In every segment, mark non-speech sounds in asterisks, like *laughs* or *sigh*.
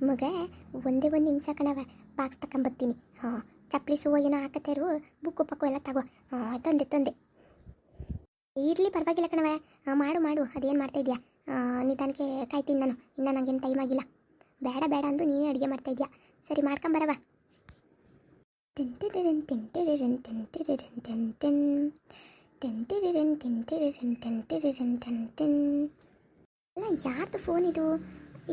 ಮಗ ಒಂದೇ ಒಂದು ನಿಮಿಷ ಕಣವ ಬಾಕ್ಸ್ ತಗೊಂಬರ್ತೀನಿ ಹಾಂ ಚಪ್ಪಲಿ ಸೂವ ಏನೋ ಹಾಕತ್ತೇರು ಬುಕ್ಕು ಪಕ್ಕು ಎಲ್ಲ ತಗೋ ಹಾಂ ತಂದೆ ತಂದೆ ಇರಲಿ ಪರವಾಗಿಲ್ಲ ಕಣವ ಮಾಡು ಮಾಡು ಅದೇನು ಮಾಡ್ತಾ ಇದೆಯಾ ನಿಧಾನಕ್ಕೆ ಕಾಯ್ತೀನಿ ನಾನು ಇನ್ನು ನನಗೇನು ಟೈಮ್ ಆಗಿಲ್ಲ ಬೇಡ ಬೇಡ ಅಂದರೂ ನೀನೇ ಅಡುಗೆ ಮಾಡ್ತಾ ಇದೆಯಾ ಸರಿ ಮಾಡ್ಕೊಂಬರವ ಟೆಂಟಿರಿರನ್ ಟೆಂಟಿರಿರನ್ ಟೆಂಟಿರಿರನ್ ಟೆನ್ ಟೆನ್ ಟೆಂಟಿರಿರನ್ ಟೆಂಟಿರಿರನ್ ಟೆಂಟಿರಿರನ್ ಟೆನ್ ಟೆನ್ ಅಲ್ಲ ಯಾರ್ದು ಫೋನ್ ಇದು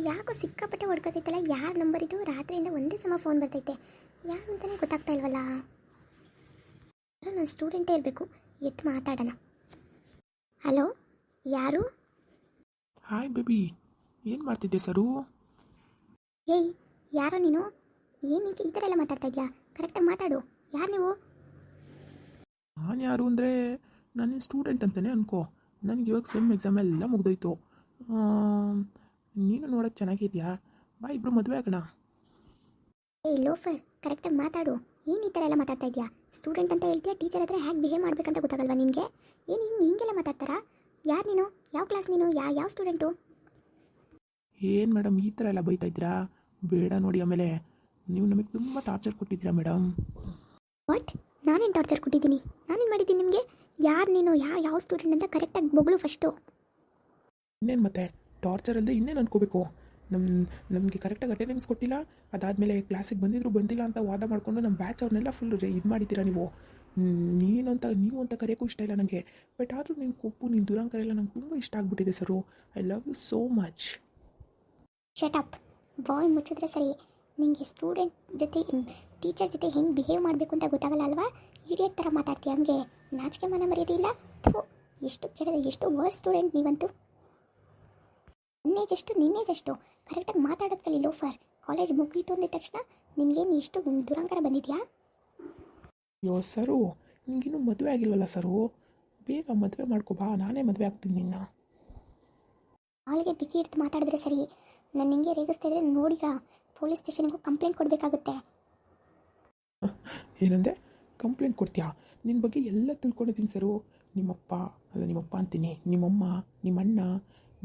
ಯಾಕೋ ಸಿಕ್ಕಾಪಟ್ಟೆ ಹೊಡ್ಕೋತೈತಲ್ಲ? ಯಾರ ನಂಬರ್ ಇದು? ರಾತ್ರಿಯಿಂದ ಒಂದೇ ಸಮ ಫೋನ್ ಬರ್ತೈತೆ. ಯಾರು ಅಂತಲೇ ಗೊತ್ತಾಗ್ತಾ ಇಲ್ವಲ್ಲ? ನನ್ನ ಸ್ಟೂಡೆಂಟೇ ಇರಬೇಕು. ಎತ್ತು ಮಾತಾಡೋಣ. ಹಲೋ ಯಾರು? ಹಾಯ್ ಬೇಬಿ ಏನು ಮಾಡ್ತಿದ್ದೆ ಸರು? ಏಯ್ ಯಾರೋ ನೀನು? ಏನು ಈ ಥರ ಎಲ್ಲ ಮಾತಾಡ್ತಾ ಇದೆಯಾ? ಕರೆಕ್ಟಾಗಿ ಮಾತಾಡು. ಯಾರು ನೀವು? ನಾನು ಯಾರು ಅಂದರೆ ನಾನು ಸ್ಟೂಡೆಂಟ್ ಅಂತಲೇ ಅನ್ಕೋ. ನನಗೆ ಇವಾಗ ಸೆಮ್ ಎಕ್ಸಾಮ್ ಎಲ್ಲ ಮುಗ್ದೋಯ್ತು. ನೀನು ನೋಡೋಕ್ಕೆ ಚೆನ್ನಾಗಿದ್ಯಾ? ಬಾ ಇಬ್ಬರು ಮದುವೆ ಆಗೋಣ. ಏ ಲೋಫರ್ ಕರೆಕ್ಟಾಗಿ ಮಾತಾಡು. ಏನು ಈ ಥರ ಎಲ್ಲ ಮಾತಾಡ್ತಾ ಇದೆಯಾ? ಸ್ಟೂಡೆಂಟ್ ಅಂತ ಹೇಳ್ತೀಯಾ ಟೀಚರ್ ಹತ್ರ ಹ್ಯಾಗೆ ಬಿಹೇವ್ ಮಾಡ್ಬೇಕಂತ ಗೊತ್ತಾಗಲ್ವಾ ನಿನಗೆ? ಏನು ಹಿಂಗೆ ಹಿಂಗೆಲ್ಲ ಮಾತಾಡ್ತಾರಾ? ಯಾರು ನೀನು? ಯಾವ ಕ್ಲಾಸ್ ನೀನು? ಯಾ ಯಾವ ಸ್ಟೂಡೆಂಟು ಏನು ಮೇಡಮ್ ಈ ಥರ ಎಲ್ಲ ಬೈತಾ ಇದ್ದೀರಾ? ಬೇಡ ನೋಡಿ ಆಮೇಲೆ. ನೀವು ನಮಗೆ ತುಂಬ ಟಾರ್ಚರ್ ಕೊಟ್ಟಿದ್ದೀರಾ ಮೇಡಮ್ ವಾಟ್ ನಾನೇನು ಟಾರ್ಚರ್ ಕೊಟ್ಟಿದ್ದೀನಿ? ನಾನೇನು ಮಾಡಿದ್ದೀನಿ ನಿಮಗೆ? ಯಾರು ನೀನು? ಯಾವ ಯಾವ ಸ್ಟೂಡೆಂಟ್ ಅಂತ ಕರೆಕ್ಟಾಗಿ ಬೊಗಳು ಫಸ್ಟು ಇನ್ನೇನು ಮತ್ತೆ? ಟಾರ್ಚರ್ ಅಲ್ಲದೆ ಇನ್ನೇನು ಅನ್ಕೋಬೇಕು? ನಮ್ಮ ನಮಗೆ ಕರೆಕ್ಟಾಗಿ ಅಟೆಂಡೆನ್ಸ್ ಕೊಟ್ಟಿಲ್ಲ, ಅದಾದಮೇಲೆ ಕ್ಲಾಸಿಗೆ ಬಂದಿದ್ರು ಬಂದಿಲ್ಲ ಅಂತ ವಾದ ಮಾಡಿಕೊಂಡು ನಮ್ಮ ಬ್ಯಾಚ್ ಅವ್ರನ್ನೆಲ್ಲ ಫುಲ್ ಇದು ಮಾಡಿದ್ದೀರಾ ನೀವು? ನೀನಂತ ನೀವು ಅಂತ ಕರೆಯೋಕ್ಕೂ ಇಷ್ಟ ಇಲ್ಲ ನನಗೆ ಬಟ್ ಆದರೂ ನಿನ್ನ ಕೊಪ್ಪು ನಿನ್ನ ದುರಂಕರ ಎಲ್ಲ ನಂಗೆ ತುಂಬ ಇಷ್ಟ ಆಗಿಬಿಟ್ಟಿದೆ ಸರು. I love you so much shut up ಬಾಯ್ ಮುಚ್ಚಿದ್ರೆ ಸರಿ. ನಿಮಗೆ ಸ್ಟೂಡೆಂಟ್ ಜೊತೆ ಟೀಚರ್ ಜೊತೆ ಹೆಂಗೆ ಬಿಹೇವ್ ಮಾಡಬೇಕು ಅಂತ ಗೊತ್ತಾಗಲ್ಲ ಅಲ್ವಾ? ಈಡಿಯಟ್ ಥರ ಮಾತಾಡ್ತೀಯ ಹಂಗೆ. ನಾಚಿಕೆ ಮನ ಮರ್ಯಾದೆ ಇಲ್ಲ. ಎಷ್ಟು ಕೆಡದ ಎಷ್ಟು ವರ್ಸ್ ಸ್ಟೂಡೆಂಟ್ ನೀವಂತೂ. ನಿನ್ನೆ ಎಷ್ಟು ನಿನ್ನೆ ಜಸ್ಟು ಕರೆಕ್ಟಾಗಿ ಮಾತಾಡೋದು ಕಲಿ ಲೋಫರ್. ಕಾಲೇಜ್ ಮುಗೀತು ಅಂದಿದ ತಕ್ಷಣ ನಿನಗೇನು ಇಷ್ಟು ದುರಂಕಾರ ಬಂದಿದೆಯಾ? ಯೋ ಸರು ಇನ್ನೂ ಮದುವೆ ಆಗಿಲ್ವಲ್ಲ ಸರು? ಬೇಗ ಮದುವೆ ಮಾಡ್ಕೋ ಬಾ ನಾನೇ ಮದುವೆ ಆಗ್ತೀನಿ ನಿನ್ನ. ಅವಳಿಗೆ ಬಿಕ್ಕಿ ಇಡ್ತು ಮಾತಾಡಿದ್ರೆ ಸರಿ. ನಾನು ನಿಂಗೆ ರೇಗಿಸ್ತಾ ಇದ್ರೆ ನೋಡಿಗ ಪೊಲೀಸ್ ಸ್ಟೇಷನ್ಗೂ ಕಂಪ್ಲೇಂಟ್ ಕೊಡಬೇಕಾಗುತ್ತೆ. *laughs* ಏನಂದೆ? ಕಂಪ್ಲೇಂಟ್ ಕೊಡ್ತೀಯಾ? ನಿನ್ನ ಬಗ್ಗೆ ಎಲ್ಲ ತಿಳ್ಕೊಂಡಿದ್ದೀನಿ ಸರು. ನಿಮ್ಮಪ್ಪ ಅಲ್ಲ ನಿಮ್ಮಪ್ಪ ಅಂತೀನಿ. ನಿಮ್ಮಮ್ಮ ನಿಮ್ಮಣ್ಣ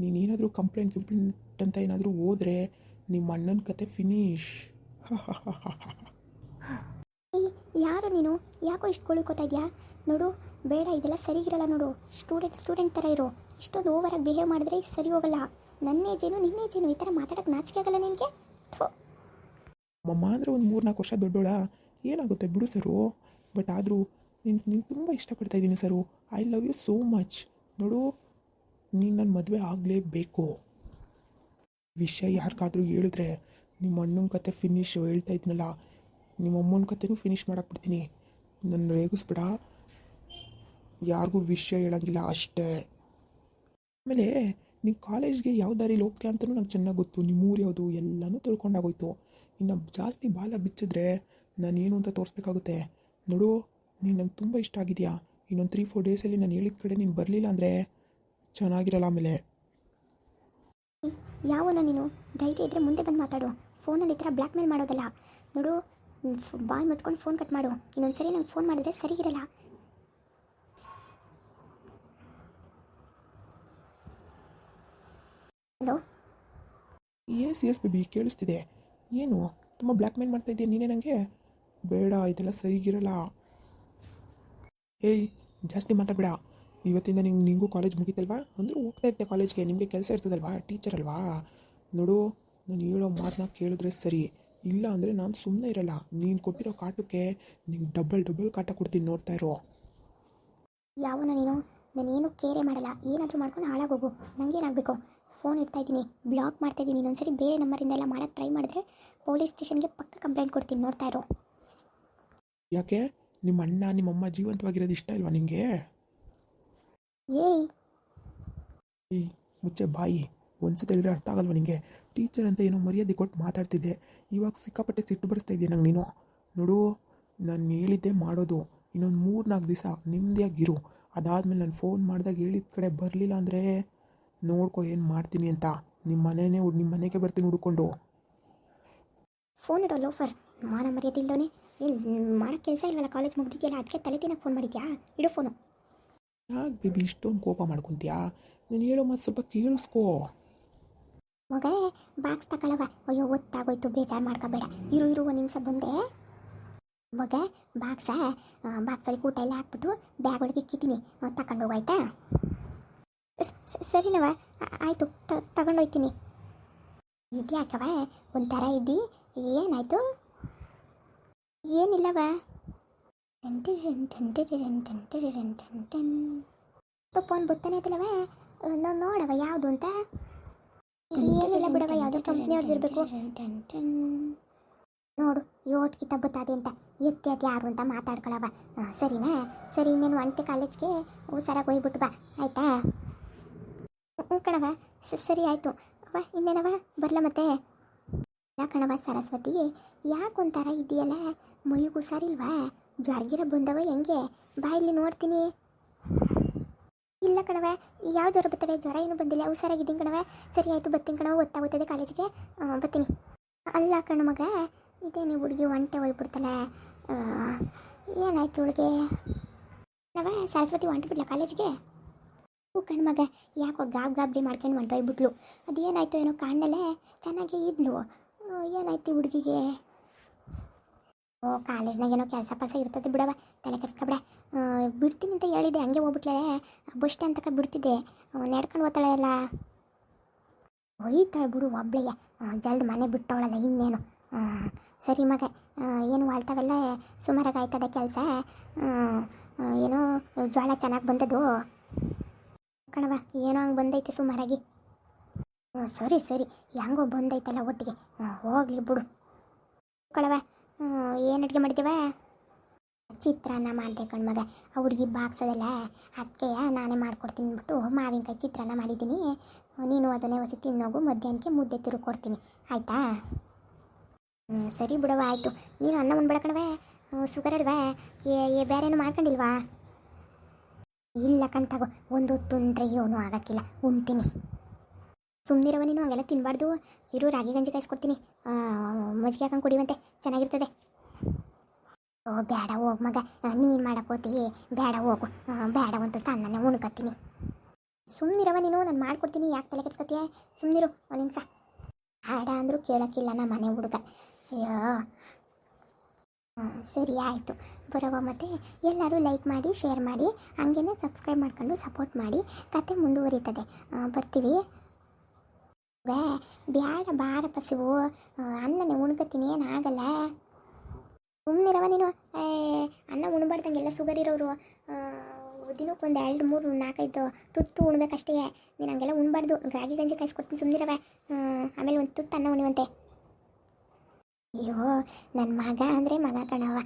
ನೀನೇನಾದರೂ ಕಂಪ್ಲೇಂಟ್ ಕಂಪ್ಲೇಂಟ್ ಅಂತ ಏನಾದರೂ ಹೋದ್ರೆ ನಿಮ್ಮ ಅಣ್ಣನ ಕತೆ ಫಿನಿಶ್ ಯಾರು ನೀನು? ಯಾಕೋ ಇಷ್ಟು ಕೊಳ್ಕೋತಾ ಇದೆಯಾ? ನೋಡು ಬೇಡ ಇದೆಲ್ಲ ಸರಿ ಇರಲ್ಲ ನೋಡು. ಸ್ಟೂಡೆಂಟ್ ಸ್ಟೂಡೆಂಟ್ ಥರ ಇರು. ಇಷ್ಟೊಂದು ಓವರಾಗಿ ಬಿಹೇವ್ ಮಾಡಿದ್ರೆ ಸರಿ ಹೋಗಲ್ಲ. ನನ್ನ ಏಜೇನು ನಿನ್ನೆ ಏಜೇನು ಈ ಥರ ಮಾತಾಡೋಕ್ಕೆ ನಾಚಿಕೆ ಆಗಲ್ಲ ನಿನಗೆ? ಅಮ್ಮ ಮಮ್ಮ ಅಂದರೆ ಒಂದು ಮೂರು ನಾಲ್ಕು ವರ್ಷ ದೊಡ್ಡೋಳ. ಏನಾಗುತ್ತೆ ಬಿಡು ಸರು. ಬಟ್ ಆದರೂ ನಿನ್ನ ನೀನು ತುಂಬ ಇಷ್ಟಪಡ್ತಾ ಇದ್ದೀನಿ ಸರು. I love you so much ನೋಡು ನೀನು ನನ್ನ ಮದುವೆ ಆಗಲೇಬೇಕು. ವಿಷಯ ಯಾರಿಗಾದರೂ ಹೇಳಿದ್ರೆ ನಿಮ್ಮ ಅಣ್ಣನ ಕತೆ ಫಿನಿಶ್ ಹೇಳ್ತಾ ಇದ್ನಲ್ಲ ನಿಮ್ಮ ಅಮ್ಮನ ಕತೆನೂ ಫಿನಿಶ್ ಮಾಡಾಕ್ಬಿಡ್ತೀನಿ ನನ್ನ ರೇಗಿಸ್ಬಿಡ. ಯಾರಿಗೂ ವಿಷಯ ಹೇಳೋಂಗಿಲ್ಲ ಅಷ್ಟೇ. ಆಮೇಲೆ ನೀನು ಕಾಲೇಜ್ಗೆ ಯಾವ ದಾರಿಲಿ ಹೋಗ್ತೀಯ ಅಂತಲೂ ನಂಗೆ ಚೆನ್ನಾಗಿ ಗೊತ್ತು. ನಿಮ್ಮ ಊರು ಯಾವುದು ಎಲ್ಲನೂ ತಿಳ್ಕೊಂಡಾಗೋಯ್ತು. ಇನ್ನು ಜಾಸ್ತಿ ಬಾಲ ಬಿಚ್ಚಿದ್ರೆ ನಾನೇನು ಅಂತ ತೋರಿಸ್ಬೇಕಾಗುತ್ತೆ. ನೋಡು, ನೀನು ನಂಗೆ ತುಂಬ ಇಷ್ಟ ಆಗಿದೆಯಾ? ಇನ್ನೊಂದು ತ್ರೀ ಫೋರ್ ಡೇಸಲ್ಲಿ ನಾನು ಹೇಳಿದ ಕಡೆ ನೀನು ಬರಲಿಲ್ಲ ಅಂದರೆ ಚೆನ್ನಾಗಿರಲ್ಲ ಆಮೇಲೆ. ಯಾವನ ನೀನು? ಧೈರ್ಯ ಇದ್ದರೆ ಮುಂದೆ ಬಂದು ಮಾತಾಡು. ಫೋನಲ್ಲಿ ಈ ಥರ ಬ್ಲ್ಯಾಕ್ ಮೇಲ್ ಮಾಡೋದಲ್ಲ. ನೋಡು ಬಾಯ್ ಮುಚ್ಕೊಂಡು ಫೋನ್ ಕಟ್ ಮಾಡು. ಇನ್ನೊಂದು ಸರಿ ನಂಗೆ ಫೋನ್ ಮಾಡಿದ್ರೆ ಸರಿ ಇರಲ್ಲ. ಹಲೋ? ಎಸ್ ಎಸ್ ಬಿ ಕೇಳಿಸ್ತಿದೆ. ಏನು? ತುಂಬ ಬ್ಲ್ಯಾಕ್ ಮೇಲ್ ಮಾಡ್ತಾ ಇದೆಯಾ ನೀನೇ ನನಗೆ ಬೇಡ ಇದೆಲ್ಲ ಸರಿಗಿರಲ್ಲ. ಏಯ್ ಜಾಸ್ತಿ ಮಾತಾಡಬೇಡ. ಇವತ್ತಿಂದ ನಿಂಗೆ ನಿಂಗೂ ಕಾಲೇಜ್ ಮುಗೀತಲ್ವಾ? ಅಂದರೂ ಹೋಗ್ತಾ ಇರ್ತೆ ಕಾಲೇಜ್ಗೆ ನಿಮಗೆ ಕೆಲಸ ಇರ್ತದಲ್ವಾ? ಟೀಚರ್ ಅಲ್ವಾ? ನೋಡು ನಾನು ಹೇಳೋ ಮಾತನ್ನ ಕೇಳಿದ್ರೆ ಸರಿ. ಇಲ್ಲ ಅಂದರೆ ನಾನು ಸುಮ್ಮನೆ ಇರಲ್ಲ. ನೀನು ಕೊಟ್ಟಿರೋ ಕಾಟಕ್ಕೆ ನಿಂಗೆ ಡಬಲ್ ಡಬಲ್ ಕಾಟ ಕೊಡ್ತೀನಿ ನೋಡ್ತಾ ಇರೋ. ಯಾವನ ನೀನು? ನಾನೇನು ಕೇರೆ ಮಾಡಲ್ಲ. ಏನಾದರೂ ಮಾಡ್ಕೊಂಡು ಹಾಳಾಗೋಗು. ನನಗೇನಾಗಬೇಕು ಫೋನ್ ಇಡ್ತಾ ಇದ್ದೀನಿ. ಬ್ಲಾಕ್ ಮಾಡ್ತಾ ಇದ್ದೀನಿ. ಇನ್ನೊಂದ್ಸರಿ ಬೇರೆ ನಂಬರಿಂದ ಎಲ್ಲ ಮಾಡೋಕ್ಕೆ ಟ್ರೈ ಮಾಡಿದ್ರೆ ಪೊಲೀಸ್ ಸ್ಟೇಷನ್ಗೆ ಪಕ್ಕ ಕಂಪ್ಲೇಂಟ್ ಕೊಡ್ತೀನಿ ನೋಡ್ತಾ ಇರೋ. ಯಾಕೆ? ನಿಮ್ಮ ಅಣ್ಣ ನಿಮ್ಮಮ್ಮ ಜೀವಂತವಾಗಿರೋದು ಇಷ್ಟ ಇಲ್ವಾ ನಿಮಗೆ ಏಯ್. ಏಯ್ ಮುಚ್ಚೆ ಬಾಯಿ. ಒಂದ್ಸತಿ ಹೇಳಿದ್ರೆ ಅರ್ಥ ಆಗಲ್ವ ನಿಂಗೆ? ಟೀಚರ್ ಅಂತ ಏನೋ ಮರ್ಯಾದೆ ಕೊಟ್ಟು ಮಾತಾಡ್ತಿದ್ದೆ. ಇವಾಗ ಸಿಕ್ಕಾಪಟ್ಟೆ ಸಿಟ್ಟು ಬರಿಸ್ತಾ ಇದೆಯಾ ನಂಗೆ ನೀನು. ನೋಡು ನಾನು ಹೇಳಿದ್ದೆ ಮಾಡೋದು. ಇನ್ನೊಂದು ಮೂರು ನಾಲ್ಕು ದಿವಸ ನೆಮ್ಮದಿಯಾಗಿರು ಅದಾದಮೇಲೆ ನಾನು ಫೋನ್ ಮಾಡಿದಾಗ ಹೇಳಿದ ಕಡೆ ಬರಲಿಲ್ಲ ಅಂದರೆ ನೋಡ್ಕೊ ಏನು ಮಾಡ್ತೀನಿ ಅಂತ. ನಿಮ್ಮ ಮನೆಯೇ ನಿಮ್ಮ ಮನೆಗೆ ಬರ್ತೀನಿ ಹುಡ್ಕೊಂಡು. ಫೋನ್ ಇಡೋ ಲೋಫರ್ ಮಾನ ಮರ್ಯಾದೆ ಇಲ್ದವನೇ. ಏನು ಮಾಡೋಕ್ಕೆ ಕೆಲಸ ಇಲ್ವಲ್ಲ? ಕಾಲೇಜ್ ಮುಗ್ದಿದೆಯಲ್ಲ? ಅದಕ್ಕೆ ತಲೆ ತಿನ್ನಕ್ಕೆ ಫೋನ್ ಮಾಡಿದ್ಯಾ? ಇಡು ಫೋನು ಯಾಕೆ ಬೇಬಿ ಇಷ್ಟೊಂದು ಕೋಪ ಮಾಡ್ಕೊತೀಯಾ? ನಾನು ಹೇಳೋ ಮಾತು ಸ್ವಲ್ಪ ಕೇಳಿಸ್ಕೋ. ಮಗ ಬಾಕ್ಸ್ ತಗೊಳವ ಅಯ್ಯೋ ಒತ್ತಾಗೋಯ್ತು ಬೇಜಾರು ಮಾಡ್ಕೋಬೇಡ. ಇರು ಇರು, ಒಂದು ನಿಮಿಷ ಬಂದೆ. ಮಗ ಬಾಕ್ಸ ಬಾಕ್ಸಲ್ಲಿ ಊಟ ಎಲ್ಲ ಹಾಕ್ಬಿಟ್ಟು ಬ್ಯಾಗ್ ಒಳಗೆ ಇಕ್ಕಿದ್ದೀನಿ. ತಗೊಂಡು ಹೋಗಾಯ್ತಾ ಸರಿನವ ಆಯಿತು? ತಗೊಂಡೋಯ್ತೀನಿ ಇದ್ಯಾಕವ ಒಂಥರ ಇದ್ದಿ? ಏನಾಯ್ತು? ಏನಿಲ್ಲವ ಫೋನ್ ಬತ್ತಾನೆ ಐತಲ್ಲವ ನೋಡವ ಯಾವುದು ಅಂತ. ಏನಿಲ್ಲ ಬಿಡವ ಯಾವುದೋ ಕಂಪ್ನಿ ಅವ್ರದ್ದಿರ್ಬೇಕು. ನೋಡು ಯೋಟ್ಕಿತ ಬುತ್ತಾದೆ ಅಂತ. ಎತ್ತಿ ಅದು ಯಾರು ಅಂತ ಮಾತಾಡ್ಕೊಳವ ಸರಿನಾ? ಸರಿ ಇನ್ನೇನು ಒಂಟಿ ಕಾಲೇಜ್ಗೆ? ಹುಷಾರಾಗಿ ಹೋಗ್ಬಿಟ್ಟು ಬಾ ಆಯ್ತಾ ಹ್ಞೂ ಕಣವ ಸರಿ ಆಯಿತು. ಅವ ಇನ್ನೇನವ ಬರಲ ಮತ್ತೆ? ಯಾಕಣವ ಸರಸ್ವತಿ. ಯಾಕೊಂಥರ ಇದೆಯಲ್ಲ? ಮೈಗೆ ಹುಷಾರಿಲ್ವಾ ಜ್ವರ್ಗಿರ ಬಂದವ ಹೆಂಗೆ? ಬಾ ಇಲ್ಲಿ ನೋಡ್ತೀನಿ. ಇಲ್ಲ ಕಣವ ಯಾವ ಜ್ವರ ಬರ್ತವೆ? ಜ್ವರ ಏನು ಬಂದಿಲ್ಲ, ಹುಷಾರಾಗಿದ್ದೀನಿ ಕಣವ ಸರಿ ಆಯಿತು, ಬರ್ತೀನಿ ಕಣವ ಗೊತ್ತಾಗುತ್ತದೆ ಕಾಲೇಜಿಗೆ. ಬರ್ತೀನಿ. ಅಲ್ಲ ಕಣ ಮಗ, ಇದೇನು ಹುಡುಗಿ ಒಂಟೆ ಹೋಗ್ಬಿಡ್ತಲ್ಲ ಏನಾಯ್ತು ಹುಡುಗಿ? ನವ ಸರಸ್ವತಿ ಹೊಂಟು ಕಾಲೇಜಿಗೆ? ಹ್ಞೂ ಕಣ್ಮಗ ಯಾಕೋ ಗಾಬ್ ಗಾಬ್ರಿ ಮಾಡ್ಕೊಂಡು ಹೊಂಟೋಗ್ಬಿಟ್ಲು ಅದೇನಾಯ್ತು ಏನೋ ಕಾಣಲೇ ಚೆನ್ನಾಗೇ ಇದ್ಲು. ಏನಾಯ್ತು ಹುಡುಗಿಗೆ? ಓ, ಕಾಲೇಜ್ನಾಗ ಏನೋ ಕೆಲಸ ಪಲ್ಸ ಇರ್ತದೆ ಬಿಡವ ತಲೆ ಕೆಡ್ಸ್ಕೊಬಿಡೆ ಬಿಡ್ತೀನಿ ಅಂತ ಹೇಳಿದೆ. ಹಂಗೆ ಹೋಗ್ಬಿಟ್ಲೇ. ಬಸ್ ಸ್ಟ್ಯಾಂಡ್ ತಕ ಬಿಡ್ತಿದ್ದೆ. ನಡ್ಕೊಂಡು ಹೋಗ್ತಾಳೆ ಎಲ್ಲ ಒಯ್ತಾಳೆ ಬಿಡು ಒಬ್ಳೆಯ ಜಲ್ದಿ ಮನೆ ಬಿಟ್ಟವಳಲ್ಲ ಇನ್ನೇನು. ಸರಿ ಮಗ. ಏನು ವಾಲ್ತಾವೆಲ್ಲ? ಸುಮಾರಾಗಿ ಆಯ್ತದ ಕೆಲಸ? ಏನೋ ಜ್ವಾಳ ಚೆನ್ನಾಗಿ ಬಂದದ್ದು. ಕಣವ ಏನೋ ಹಂಗೆ ಬಂದೈತೆ ಸುಮಾರಾಗಿ. ಸರಿ ಸರಿ. ಹೆಂಗೋ ಬಂದೈತಲ್ಲ ಒಟ್ಟಿಗೆ. ಹೋಗ್ಲಿ ಬಿಡು. ಕಣವ ಏನು ಅಡುಗೆ ಮಾಡಿದ್ದೇವೆ? ಚಿತ್ರಾನ್ನ ಮಾಡಿದೆ ಕಣ್ಮಗ ಆ ಹುಡುಗಿ ಬಾಕ್ಸದಲ್ಲ ಅದಕ್ಕೆ ನಾನೇ ಮಾಡ್ಕೊಡ್ತೀನಿ ಅಂದ್ಬಿಟ್ಟು ಮಾವಿನಕಾಯಿ ಚಿತ್ರಾನ್ನ ಮಾಡಿದ್ದೀನಿ. ನೀನು ಅದನ್ನೇ ಹೊಸಿ ತಿನ್ನೋಗು, ಮಧ್ಯಾಹ್ನಕ್ಕೆ ಮುದ್ದೆ ತಿರು ಕೊಡ್ತೀನಿ ಆಯಿತಾ ಸರಿ ಬಿಡವ ಆಯಿತು. ನೀನು ಅನ್ನ ಉಣ್ಬೇಡ ಕಣವೆ ಶುಗರ್ ಅಲ್ವಾ? ಏ ಬೇರೇನು ಮಾಡ್ಕೊಂಡಿಲ್ವಾ? ಇಲ್ಲ ಕಣ್ತಾಗೋ ಒಂದು ತೊಂದರೆ ಏನೂ ಆಗೋಕ್ಕಿಲ್ಲ. ಉಣ್ತೀನಿ. ಸುಮ್ಮನಿರವ ನೀನು ಹಂಗೆಲ್ಲ ತಿನ್ನಬಾರ್ದು ಇರು, ರಾಗಿ ಗಂಜಿ ಕಾಯಿಸ್ಕೊಡ್ತೀನಿ. ಮಜ್ಜಿಗೆ ಹಾಕೊಂಡು ಕುಡಿಯುವಂತೆ ಚೆನ್ನಾಗಿರ್ತದೆ. ಓ ಬೇಡ ಹೋಗ ಮಗ. ನೀನು ಮಾಡಕ್ಕೋತಿ. ಬೇಡ ಹೋಗು. ಬೇಡ ಅಂತ ತನ್ನೇ ಉಣ್ಕತ್ತೀನಿ. ಸುಮ್ಮನಿರವ ನೀನು ನಾನು ಮಾಡ್ಕೊಡ್ತೀನಿ. ಯಾಕೆ ತಲೆ ಕೆಡ್ಸ್ಕೊತೀಯ? ಸುಮ್ಮನಿರು ಒಂದು ನಿಮಿಷ ಬೇಡ ಅಂದರೂ ಕೇಳೋಕ್ಕಿಲ್ಲ ನಮ್ಮ ಮನೆ ಹುಡುಗ. ಅಯ್ಯೋ. ಸರಿ, ಆಯಿತು. ಬರೋವ ಮತ್ತು? ಎಲ್ಲರೂ ಲೈಕ್ ಮಾಡಿ ಶೇರ್ ಮಾಡಿ. ಹಂಗೇನೆ ಸಬ್ಸ್ಕ್ರೈಬ್ ಮಾಡ್ಕೊಂಡು ಸಪೋರ್ಟ್ ಮಾಡಿ. ಕತೆ ಮುಂದುವರಿತದೆ. ಬರ್ತೀವಿ. ಗೆ ಬ್ಯಾಡ, ಬಾರ ಪಸಿವು ಅನ್ನನೇ ಉಣ್ಕತ್ತೀನಿ ಏನಾಗಲ್ಲ ಸುಮ್ಮನಿರವ ನೀನು? ಅನ್ನ ಉಣ್ಬಾರ್ದಂಗೆಲ್ಲ ಶುಗರ್ ಇರೋರು. ದಿನಕ್ಕೆ ಒಂದು ಎರಡು, ಮೂರು, ನಾಲ್ಕೈದು ತುತ್ತು ಉಣ್ಬೇಕಷ್ಟೇ. ನೀನು ಹಂಗೆಲ್ಲ ಉಣ್ಬಾರ್ದು. ರಾಗಿ, ಗಂಜಿ ಕಾಯಿಸ್ಕೊಡ್ತೀನಿ ಸುಮ್ಮನಿರವ ಆಮೇಲೆ ಒಂದು ತುತ್ತು ಅನ್ನ ಉಣಿವಂತೆ ಅಯ್ಯೋ ನನ್ನ ಮಗ ಅಂದರೆ ಮಗ ಕಣವ